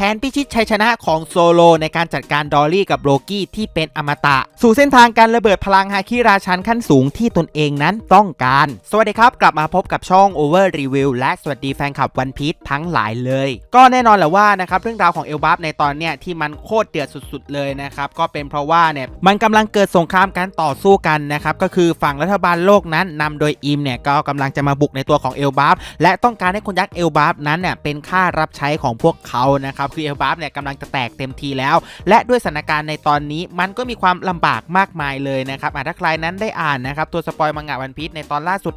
แผนพิชิตชัยชนะของโซโลในการจัดการดอลลี่กับโลกี้ที่เป็นอมตะ สู่เส้นทางการระเบิดพลังฮาคิราชันขั้นสูงที่ตนเองนั้นต้องการ สวัสดีครับ กลับมาพบกับช่อง Over Review และสวัสดีแฟนคลับวันพี e ทั้งหลายเลย ก็แน่นอนแหละว่านะครับเรื่องราวของเอลบัฟในตอนเนี้ยที่มันโคตรเดือดสุดๆเลยนะครับก็เป็นเพราะว่าเนี่ยมันกำลังเกิดสงครามการต่อสู้กันนะครับก็คือฝั่งรัฐบาลโลกนั้นนำโดยอิมเนี่ยก็กำลังจะมาบุกในตัวของเอลบัฟและต้องการให้คนยักษ์เอลบัฟนั้นเนี่ยเป็นค่ารับใช้ของพวกเขานะครับคือเอลบัฟเนี่ยกำลังจะแตกเต็มทีแล้ว และด้วยสถานการณ์ในตอนนี้มันก็มีความลำบากมากมายเลยนะครับถ้าใครนั้นได้อ่านนะครับตัวสปอยมังงะวันพีชในตอนล่าสุด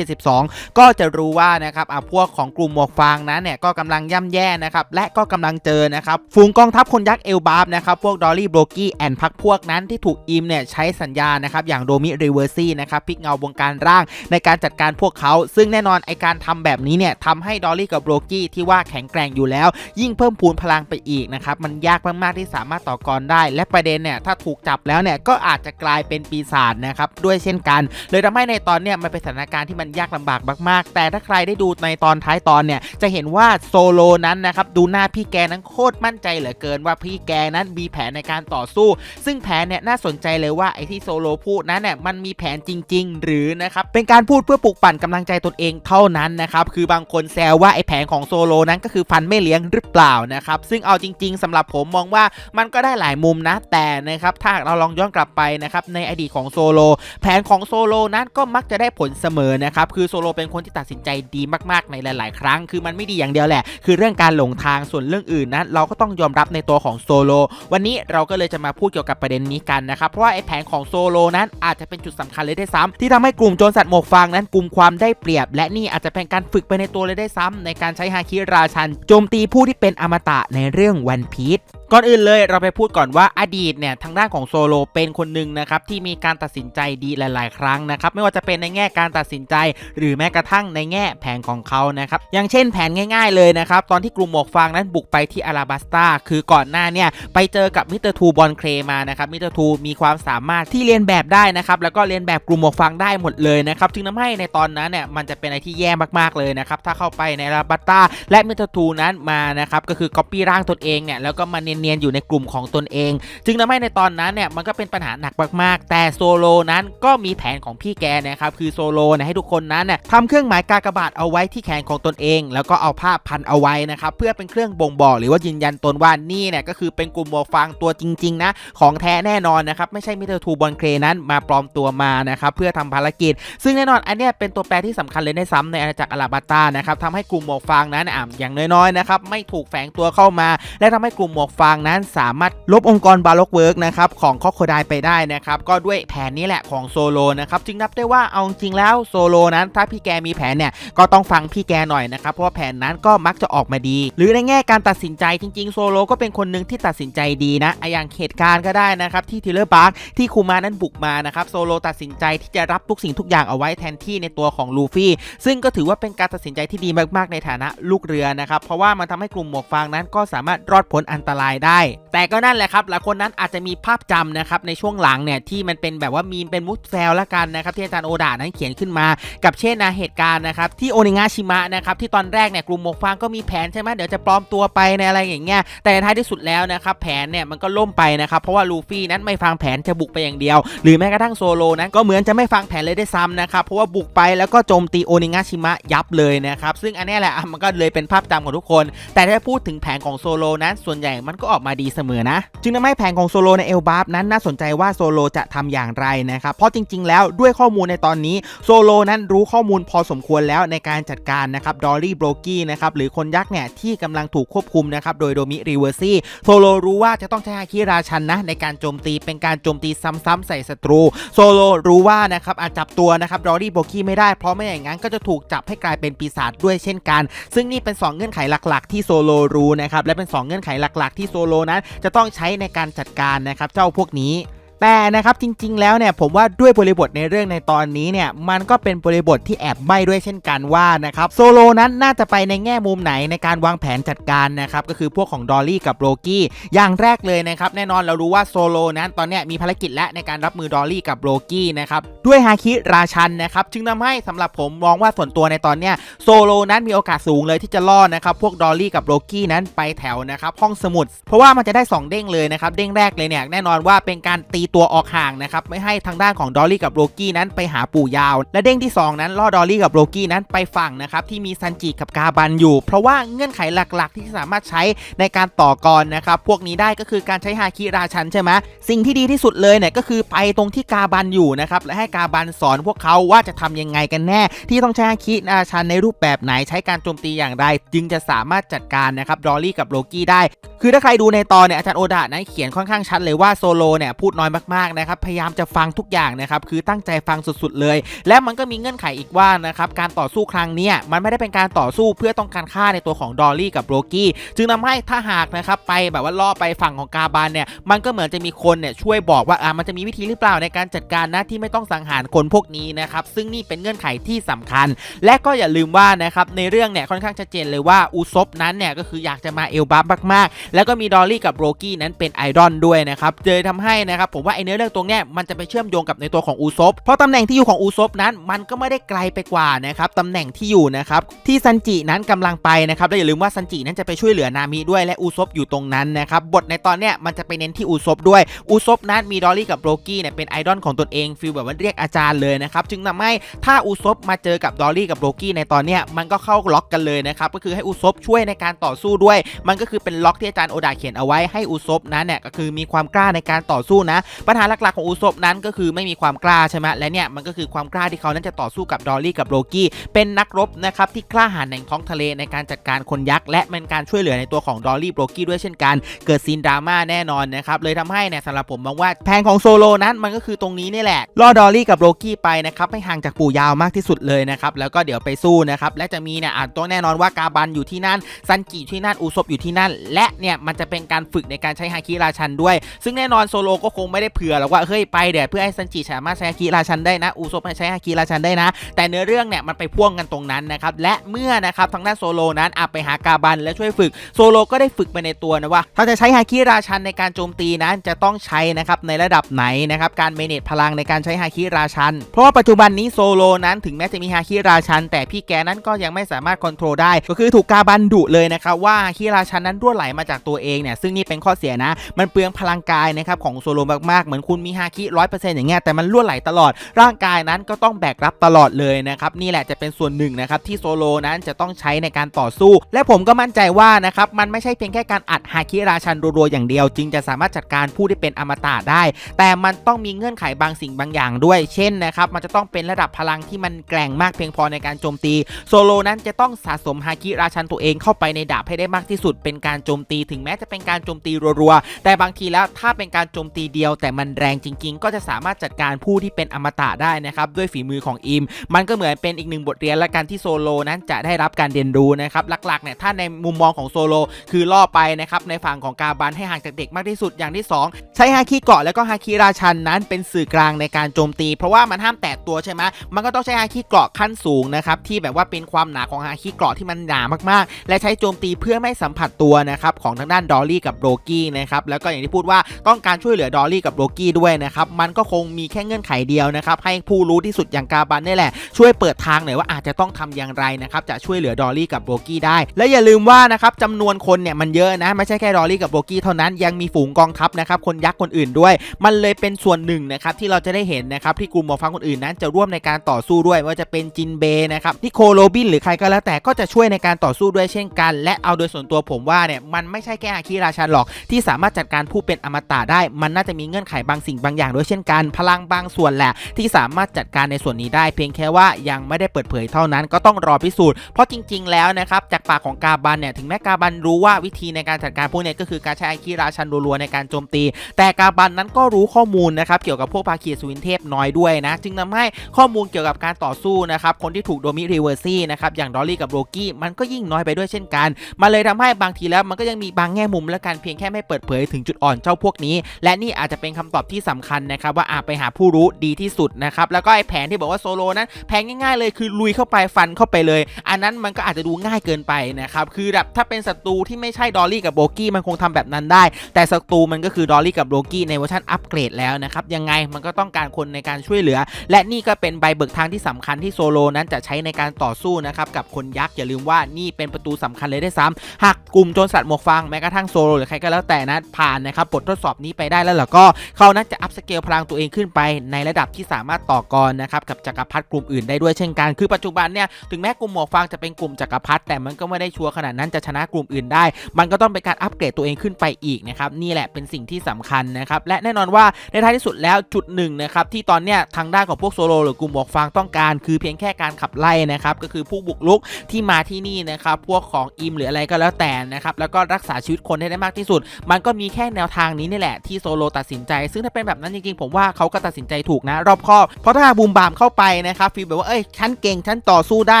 1172 ก็จะรู้ว่านะครับอะพวกของกลุ่มหมวกฟางนั้นเนี่ยก็กำลังย่ำแย่นะครับและก็กำลังเจอนะครับฝูงกองทัพคนยักษ์เอลบัฟนะครับพวกดอลลี่โบรกี้แอนพักพวกนั้นที่ถูกอิมเนี่ยใช้สัญญานะครับอย่างโดมิรีเวอร์ซี่นะครับพลิกเงาวงการร่างในการจัดการพวกเขา ซึ่งแน่นอนไอการทำแบบนี้เนี่ยทำให้ดอลลี่กับโบรกี้ที่ว่าแข็งแกร่งอยู่แล้ว ยิ่งเพิ่มพูนพลังไปอีกนะครับมันยากมากๆที่สามารถต่อกรได้ และประเด็นเนี่ยถ้าถูกจับแล้วเนี่ยก็อาจจะกลายเป็นปีศาจนะครับด้วยเช่นกัน เลยทำให้ในตอนเนี่ยมันเป็นสถานการณ์ที่มันยากลำบากมาก ๆ แต่ถ้าใครได้ดูในตอนท้ายตอนเนี่ยจะเห็นว่าโซโลนั้นนะครับดูหน้าพี่แกนั้นโคตรมั่นใจเหลือเกินว่าพี่แกนั้นมีแผนในการต่อสู้ ซึ่งแผนเนี่ยน่าสนใจเลยว่าไอ้ที่โซโลพูดนั้นเนี่ยมันมีแผนจริง ๆ หรือนะครับเป็นการพูดเพื่อปลุกปั่นกำลังใจตนเองเท่านั้นนะครับคือบางคนแซวว่าไอ้แผนของโซโลนั้นก็คือฟันไม่เลี้ยงหรือเปล่านะครับ ซึ่งเอาจริง ๆสำหรับผมมองว่ามันก็ได้หลายมุมนะ แต่นะครับถ้าเราลองย้อนกลับไปนะครับในอดีตของโซโลแผนของโซโลนั้นก็มักจะได้ผลเสมอนะครับคือโซโลเป็นคนที่ตัดสินใจดีมากๆในหลาย ๆ ครั้ง คือมันไม่ดีอย่างเดียวแหละ คือเรื่องการหลงทางส่วนเรื่องอื่นนั้นเราก็ต้องยอมรับในตัวของโซโลวันนี้เราก็เลยจะมาพูดเกี่ยวกับประเด็นนี้กันนะครับเพราะว่าไอ้แผนของโซโลนั้นอาจจะเป็นจุดสำคัญเลยได้ซ้ำที่ทำให้กลุ่มโจรสัตว์หมวกฟางนั้นกลุ่มความได้เปรียบ และนี่อาจจะเป็นการฝึกไปในตัวเลยได้ซ้ำในการใช้ฮาคิราชันโจมตีผู้ที่เป็นอมตะในเรื่องวันพีช ก่อนอื่นเลยเราไปพูดก่อนว่าอดีตเนี่ยทางด้านของโซโลเป็นคนหนึ่งนะครับที่มีการตัดสินใจดีหลาย ๆ ครั้งนะครับไม่ว่าจะเป็นในแง่การตัดสินใจ หรือแม้กระทั่งในแง่แผนของเขานะครับอย่างเช่นแผนง่าย ๆ เลยนะครับตอนที่กลุ่มหมวกฟางนั้นบุกไปที่อาราบัสตาคือก่อนหน้าเนี่ยไปเจอกับมิสเตอร์ทูบอลเคลมานะครับมิสเตอร์ทูมีความสามารถที่เรียนแบบได้นะครับแล้วก็เรียนแบบกลุ่มหมวกฟางได้หมดเลยนะครับจึงทำให้ในตอนนั้นเนี่ยมันจะเป็นอะไรที่แย่มากๆเลยนะครับถ้าเข้าไปในอาราบัสตาและมิสเตอร์ทูนั้นมานะครับก็คือก๊อปปี้ร่างตนเองเนี่ยแล้วก็มาเนียนอยู่ในกลุ่มของตนเอง จึงทำให้ในตอนนั้นเนี่ยมันก็เป็นปัญหาหนักมากๆ แต่โซโลนั้นก็มีแผนของพี่แกนะครับคือโซโลเนี่ยให้ทุกคนนั้นเนี่ยทำเครื่องหมายกากบาทเอาไว้ที่แขนของตนเอง แล้วก็เอาผ้าพันเอาไว้นะครับเพื่อเป็นเครื่องบ่งบอกหรือว่ายืนยันตนว่านี่เนี่ยก็คือเป็นกลุ่มหมวกฟางตัวจริงๆนะของแท้แน่นอนนะครับไม่ใช่มิเตอร์ทูบอลเครนั้นมาปลอมตัวมานะครับเพื่อทำภารกิจ ซึ่งแน่นอนอันเนี้ยเป็นตัวแปรที่สำคัญเลยในซ้ำในอาณาจักรอาราบัตตานะครับทำให้กลุ่มหมวกฟางนั้นอะอย่างน้อยๆนะครับไม่ถูกแฝงตัวเข้ามา และทำให้กลุ่มหมวกฟางนั้นสามารถลบองค์กรบาล็อกเวิร์กนะครับของคอโคไดไปได้นะครับก็ด้วยแผนนี้แหละของโซโลนะครับจึงนับได้ว่าเอาจริงแล้วโซโลนั้นถ้าพี่แกมีแผนเนี่ยก็ต้องฟังพี่แกหน่อยนะครับเพราะแผนนั้นก็มักจะออกมาดี หรือในแง่การตัดสินใจจริงๆโซโลก็เป็นคนหนึ่งที่ตัดสินใจดีนะอย่างเหตุการณ์ก็ได้นะครับที่ทิลเลอร์บาร์กที่คูมานั้นบุกมานะครับโซโลตัดสินใจที่จะรับทุกสิ่งทุกอย่างเอาไว้แทนที่ในตัวของลูฟี่ซึ่งก็ถือว่าเป็นการตัดสินใจที่ดีมากๆในฐานะลูกเรือนะครับเพราะว่ามันทำให้กลุ่มหมวกฟางนั้นก็สามารถรอดพ้นอันตรายได้ แต่ก็นั่นแหละครับหลายคนนั้นอาจจะมีภาพจำนะครับในช่วงหลังเนี่ยที่มันเป็นแบบว่ามีเป็นมุดแซลละกันนะครับที่อาจารย์โอดานั้นเขียนขึ้นมา กับเช่นนะเหตุการณ์นะครับที่โอนิงาชิมะนะครับที่ตอนแรกเนี่ยกลุ่มหมกฟางก็มีแผนใช่ไหมเดี๋ยวจะปลอมตัวไปในอะไรอย่างเงี้ยแต่ท้ายที่สุดแล้วนะครับแผนเนี่ยมันก็ล่มไปนะครับเพราะว่าลูฟี่นั้นไม่ฟังแผนจะบุกไปอย่างเดียว หรือแม้กระทั่งโซโลนั้นก็เหมือนจะไม่ฟังแผนเลยได้ซ้ำนะครับเพราะว่าบุกไปแล้วก็โจมตีโอนิงาชิมะยับเลยนะครับซึ่งอันนี้แหละมันก็เลยเป็นภาพจำของทุกคน แต่ถ้าพูดถึงแผนของโซโลนั้นส่วนใหญ่มันก็ออกมาดีเสมอนะ จึงทำให้แผนของโซโลในเอลบาร์นั้นน่าสนใจว่าโซโลจะทำอย่างไรนะครับ เพราะจริง ๆ แล้วด้วยข้อมูลในตอนนี้โซโลนั้นรู้ข้อมูลพอสมควรแล้วในการจัดการนะครับดอลลี่โบรกี้นะครับหรือคนยักษ์เนี่ยที่กำลังถูกควบคุมนะครับโดยโดมิรีเวอร์ซี่โซโลรู้ว่าจะต้องใช้ฮาคิราชันนะในการโจมตีเป็นการโจมตีซ้ำๆใส่ศัตรูโซโลรู้ว่านะครับอาจจับตัวนะครับดอลลี่โบรกี้ไม่ได้เพราะไม่อย่างนั้นก็จะถูกจับให้กลายเป็นปีศาจด้วยเช่นกัน ซึ่งนี่เป็น 2 เงื่อนไขหลัก ๆ ที่โซโลรู้นะครับและเป็น 2 เงื่อนไขหลัก ๆ ที่โซโลนั้น จะต้องใช้ในการจัดการนะครับเจ้าพวกนี้ แต่นะครับจริงๆแล้วเนี่ยผมว่าด้วยบริบทในเรื่องในตอนนี้เนี่ยมันก็เป็นบริบทที่แอบใบ้ด้วยเช่นกันว่านะครับโซโลนั้นน่าจะไปในแง่มุมไหนในการวางแผนจัดการนะครับก็คือพวกของดอลลี่กับโรกี้อย่างแรกเลยนะครับแน่นอนเรารู้ว่าโซโลนั้นตอนเนี้ยมีภารกิจและในการรับมือดอลลี่กับโรกี้นะครับด้วยฮาคิราชันนะครับจึงทำให้สำหรับผมมองว่าส่วนตัวในตอนเนี้ยโซโลนั้นมีโอกาสสูงเลยที่จะล่อนะครับพวกดอลลี่กับโรกี้นั้นไปแถวนะครับห้องสมุด เพราะว่ามันจะได้ 2 เด้งเลยนะครับเด้งแรกเลยเนี่ยแน่นอนว่าเป็นการตีตัวออกห่างนะครับไม่ให้ทางด้านของดอลลี่กับโรกี้นั้นไปหาปู่ยาว และเด้งที่ 2 นั้นล่อดอลลี่กับโรกี้นั้นไปฝั่งนะครับที่มีซันจิกับกาบันอยู่ เพราะว่าเงื่อนไขหลักๆ ที่สามารถใช้ในการต่อกรนะครับพวกนี้ได้ก็คือการใช้ฮาคิราชันใช่ไหมสิ่งที่ดีที่สุดเลยเนี่ยก็คือไปตรงที่กาบันอยู่นะครับและให้กาบันสอนพวกเขาว่าจะทำยังไงกันแน่ ที่ต้องใช้ฮาคิราชันในรูปแบบไหนใช้การโจมตีอย่างไร จึงจะสามารถจัดการนะครับดอลลี่กับโรกี้ได้ คือถ้าใครดูในตอนเนี่ยอาจารย์โอดะนั้นเขียนค่อนข้างชัดเลยว่าโซโลเนี่ยพูดน้อยมากๆนะครับพยายามจะฟังทุกอย่างนะครับคือตั้งใจฟังสุดๆเลย และมันก็มีเงื่อนไขอีกว่านะครับการต่อสู้ครั้งนี้มันไม่ได้เป็นการต่อสู้เพื่อต้องการฆ่าในตัวของดอลลี่กับโรกี้จึงทำให้ถ้าหากนะครับไปแบบว่าล่อไปฝั่งของกาบานเนี่ยมันก็เหมือนจะมีคนเนี่ยช่วยบอกว่าอ่ามันจะมีวิธีหรือเปล่าในการจัดการนะที่ไม่ต้องสังหารคนพวกนี้นะครับซึ่งนี่เป็นเงื่อนไขที่สำคัญ และก็อย่าลืมว่านะครับในเรื่องเนี่ยค่อนข้างชัดเจนเลยว่าอุซบนั้นเนี่ยก็คืออยากจะมาเอลบัฟมากๆ แล้วก็มีดอลลี่กับโรกี้นั้นเป็นไอดอลด้วยนะครับเจอทำให้นะครับผมว่าไอเนื้อเรื่องตรงเนี้ยมันจะไปเชื่อมโยงกับในตัวของอุซบเพราะตำแหน่งที่อยู่ของอุซบนั้นมันก็ไม่ได้ไกลไปกว่านะครับตำแหน่งที่อยู่นะครับที่ซันจินั้นกำลังไปนะครับและอย่าลืมว่าซันจินั้นจะไปช่วยเหลือนามิด้วยและอุซบอยู่ตรงนั้นนะครับบทในตอนเนี้ยมันจะไปเน้นที่อุซบด้วยอุซบนั้นมีดอลลี่กับโรกี้เนี่ยเป็นไอดอลของตนเองฟีลแบบว่าเรียกอาจารย์เลยนะครับจึงทำให้ถ้าอุซบมาเจอกับดอลลี่กับโรกี้ในตอนเนี้ยมันก็เข้าล็อกกันเลยนะครับก็คือให้อุซบช่วยในการต่อสู้ด้วย มันก็คือเป็นล็อกที่อาจารย์โอดาเขียนเอาไว้ให้อุซบนั้นเนี่ยก็คือมีความกล้าในการต่อสู้นะปัญหาหลักๆของอุซบนั้นก็คือไม่มีความกล้าใช่ไหมและเนี่ยมันก็คือความกล้าที่เขานั้นจะต่อสู้กับดอลลี่กับโรกี้เป็นนักรบนะครับที่กล้าหาญแห่งท้องทะเลในการจัดการคนยักษ์และเป็นการช่วยเหลือในตัวของดอลลี่โรกี้ด้วยเช่นกัน เกิดซีนดราม่าแน่นอนนะครับเลยทำให้เนี่ยสำหรับผมมองว่าแผนของโซโลนั้นมันก็คือตรงนี้นี่แหละล่อดอลลี่กับโรกี้ไปนะครับให้ห่างจากปู่ยาวมากที่สุดเลยนะครับแล้วก็เดี๋ยวไปสู้นะครับและจะมีเนี่ยอานตัวแน่นอนว่ากาบันอยู่ที่นั่นซันจิที่นั่นอุซบอยู่ที่นั่น และเนี่ยมันจะเป็นการฝึกในการใช้ฮาคิราชันด้วย ซึ่งแน่นอนโซโลก็คงไม่ได้เผื่อหรอกว่าเฮ้ยไปเดี๋ยวเพื่อให้ซันจิสามารถใช้ฮาคิราชันได้นะอุซบใช้ฮาคิราชันได้นะ แต่เนื้อเรื่องเนี่ยมันไปพ่วงกันตรงนั้นนะครับและเมื่อนะครับทางด้านโซโลนั้นอาไปหากาบันและช่วยฝึกโซโลก็ได้ฝึกไปในตัวนะว่าถ้าจะใช้ฮาคิราชันในการโจมตีนั้นจะต้องใช้นะครับในระดับไหนนะครับการเมเนจพลังในการใช้ฮาคิราชัน เพราะว่าปัจจุบันนี้โซโลนั้นถึงแม้จะมีฮาคิราชัน แต่พี่แกนั้นก็ยังไม่สามารถควบคุมได้ ก็คือถูกกาบันดุเลยนะครับว่าฮาคิราชันนั้นรั่วไหลมาจากตัวเองเนี่ยซึ่งนี่เป็นข้อเสียนะ มันเปลืองพลังกายนะครับของโซโลมากๆ เหมือนคุณมีฮาคิร้อยเปอร์เซ็นต์อย่างเงี้ยแต่มันรั่วไหลตลอด ร่างกายนั้นก็ต้องแบกรับตลอดเลยนะครับนี่แหละจะเป็นส่วนหนึ่งนะครับที่โซโลนั้นจะต้องใช้ในการต่อสู้ และผมก็มั่นใจว่านะครับมันไม่ใช่เพียงแค่การอัดฮาคิราชันรัวๆอย่างเดียว จึงจะสามารถจัดการผู้ที่เป็นอมตะได้ แต่มันต้องมีเงื่อนไขบางสิ่งบางอย่างด้วย เช่นนะครับมันจะต้องเป็นระดับพลังที่มันแกร่งมากเพียงพอในการโจมตีโซโลนั้นจะต้องสะสมฮาคิราชันตัวเองเข้าไปในดาบให้ได้มากที่สุด เป็นการโจมตี ถึงแม้จะเป็นการโจมตีรัวๆแต่บางทีแล้วถ้าเป็นการโจมตีเดียวแต่มันแรงจริง ๆ ก็จะสามารถจัดการผู้ที่เป็นอมตะได้นะครับด้วยฝีมือของอิม มันก็เหมือนเป็นอีกหนึ่งบทเรียนละกันที่โซโลนั้นจะได้รับการเรียนรู้นะครับหลักๆเนี่ยถ้าในมุมมองของโซโลคือล่อไปนะครับในฝั่งของกาบันให้ห่างจากเด็กมากที่สุดอย่างที่ 2 ใช้ฮาคิเกาะแล้วก็ฮาคิราชันนั้นเป็นสื่อกลางในการโจมตี เพราะว่ามันห้ามแตะตัวใช่ไหมมันก็ต้องใช้ฮาคิเกาะขั้นสูงนะครับที่แบบว่าเป็นความหนาของฮาคิเกาะที่มันหนามากๆ และใช้โจมตีเพื่อไม่สัมผัสตัวนะครับของทางด้านดอลลี่กับโรกี้นะครับแล้วก็อย่างที่พูดว่าต้องการช่วยเหลือดอลลี่กับับโรกี้ด้วยนะครับมันก็คงมีแค่เงื่อนไขเดียวนะครับให้ผู้รู้ที่สุดอย่างกาบันนี่แหละช่วยเปิดทางหน่อยว่าอาจจะต้องทำอย่างไรนะครับจะช่วยเหลือดอลลี่กับโบกี้ได้ และอย่าลืมว่านะครับจำนวนคนเนี่ยมันเยอะนะไม่ใช่แค่ดอลลี่กับโบกี้เท่านั้นยังมีฝูงกองทัพนะครับคนยักษ์คนอื่นด้วย มันเลยเป็นส่วนหนึ่งนะครับที่เราจะได้เห็นนะครับที่กลุ่มหมอฟังคนอื่นนั้น จะร่วมในการต่อสู้ด้วยว่าจะเป็นจินเบนะครับนิโคโรบินหรือใครก็แล้วแต่ก็จะช่วยในการต่อสู้ด้วยเช่นกัน และเอาโดยส่วนตัวผมว่าเนี่ยมันไม่ใช่แค่อาคิราชันหรอกที่สามารถจัดการผู้เป็นอมตะได้ มันน่าจะมีเงื่อนไขบางสิ่งบางอย่างด้วยเช่นกัน พลังบางส่วนแหละ ที่สามารถจัดการในส่วนนี้ได้ เพียงแค่ว่ายังไม่ได้เปิดเผยเท่านั้นก็ต้องรอพิสูจน์เพราะจริง ๆ แล้วนะครับจากปากของกาบันเนี่ยถึงแม้กาบันรู้ว่าวิธีในการจัดการพวกนี้ก็คือการใช้อคิราชันรัวๆในการโจมตี แต่กาบันนั้นก็รู้ข้อมูลนะครับเกี่ยวกับพวกภาคีสุวินเทพน้อยด้วยนะจึงทำให้ข้อมูลเกี่ยวกับการต่อสู้นะครับคนที่ถูกโดมิรีเวอร์ซี่นะครับอย่างดอลลี่กับโรกี้มันก็ยิ่งน้อยไปด้วยเช่นกันมันเลยทำให้บางทีแล้วมันก็ยังมีบางแง่มุมและการเพียงแค่ไม่เปิดเผยถึงจุดอ่อนเจ้าพวกนี้ และนี่อาจจะเป็นเป็นคำตอบที่สำคัญนะครับว่าอะไปหาผู้รู้ดีที่สุดนะครับแล้วก็ไอ้แผนที่บอกว่าโซโลนั้นแผนง่ายๆเลยคือลุยเข้าไปฟันเข้าไปเลย อันนั้นมันก็อาจจะดูง่ายเกินไปนะครับคือแบบถ้าเป็นศัตรูที่ไม่ใช่ดอลลี่กับโบกี้มันคงทำแบบนั้นได้ แต่ศัตรูมันก็คือดอลลี่กับโบกี้ในเวอร์ชันอัปเกรดแล้วนะครับยังไงมันก็ต้องการคนในการช่วยเหลือ และนี่ก็เป็นใบเบิกทางที่สำคัญที่โซโลนั้นจะใช้ในการต่อสู้นะครับกับคนยักษ์อย่าลืมว่านี่เป็นประตูสำคัญเลยได้ซ้ำหากกลุ่มโจรสัตว์หมวกฟางแม้กระทั่งโซโลหรือใครก็แล้วแต่นะผ่านนะครับบททดสอบนี้ไปได้แล้วล่ะก็เขานั้นจะอัพสเกลพลังตัวเองขึ้นไป ในระดับที่สามารถต่อกรนะครับกับจักรพรรดิกลุ่มอื่นได้ด้วยเช่นกันคือปัจจุบันเนี่ยถึงแม้กลุ่มหมวกฟางจะเป็นกลุ่มจักรพรรดิแต่มันก็ไม่ได้ชัวร์ขนาดนั้นจะชนะกลุ่มอื่นได้ มันก็ต้องเป็นการอัปเกรดตัวเองขึ้นไปอีกนะครับนี่แหละเป็นสิ่งที่สำคัญนะครับและแน่นอนว่าในท้ายที่สุดแล้วจุดหนึ่งนะครับที่ตอนเนี้ยทางด้านของพวกโซโลหรือกลุ่มหมวกฟางต้องการ คือเพียงแค่การขับไล่นะครับก็คือผู้บุกรุกที่มาที่นี่นะครับพวกของอิมหรืออะไรก็แล้วแต่นะครับแล้วก็รักษาชีวิตคนให้ได้มากที่สุด มันก็มีแค่แนวทางนี้นี่แหละที่โซโลตัดสินใจ ซึ่งถ้าเป็นแบบนั้นจริงๆ ผมว่าเขาก็ตัดสินใจถูกนะ รอบคอบเพราะถ้าบูมบามเข้าไปนะครับฟีลแบบว่าเอ้ยฉันเก่งฉันต่อสู้ได้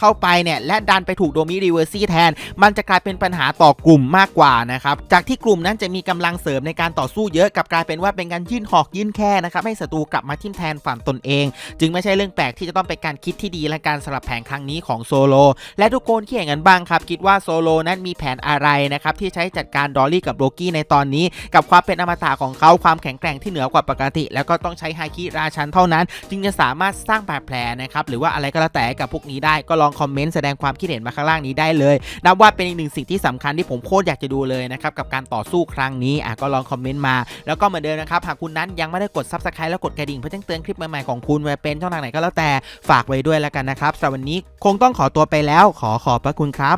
เข้าไปเนี่ยและดันไปถูกโดมิรีเวอร์ซี่แทน มันจะกลายเป็นปัญหาต่อกลุ่มมากกว่านะครับจากที่กลุ่มนั้นจะมีกำลังเสริมในการต่อสู้เยอะกลับกลายเป็นว่าเป็นการยื่นหอกยื่นแค่นะครับให้ศัตรูกลับมาทิ่มแทนฝั่งตนเอง จึงไม่ใช่เรื่องแปลกที่จะต้องเป็นการคิดที่ดีและการสลับแผนครั้งนี้ของโซโลและทุกคนคิดอย่างนั้นบ้างครับคิดว่าโซโลนั้นมีแผนอะไรนะครับที่ใช้จัดการดอลลี่กับโลกี้ในตอนนี้ กับความเป็นอมตะของเขาความแข็งแกร่งที่เหนือกว่าปกติ แล้วก็ต้องใช้ฮาคิราชันเท่านั้น จึงจะสามารถสร้างบาดแผลนะครับหรือว่าอะไรก็แล้วแต่กับพวกนี้ได้ก็ลองคอมเมนต์แสดงความคิดเห็นมาข้างล่างนี้ได้เลยนับว่าเป็นอีกหนึ่งสิ่งที่สำคัญที่ผมโคตรอยากจะดูเลยนะครับกับการต่อสู้ครั้งนี้อะก็ลองคอมเมนต์มา แล้วก็เหมือนเดิมนะครับหากคุณนั้นยังไม่ได้กด subscribe แล้วกดกระดิ่งเพื่อแจ้งเตือนคลิปใหม่ๆของคุณไว้เป็นช่องทางไหนก็แล้วแต่ฝากไว้ด้วยแล้วกันนะครับสำหรับวันนี้คงต้องขอตัวไปแล้ว ขอขอบพระคุณครับ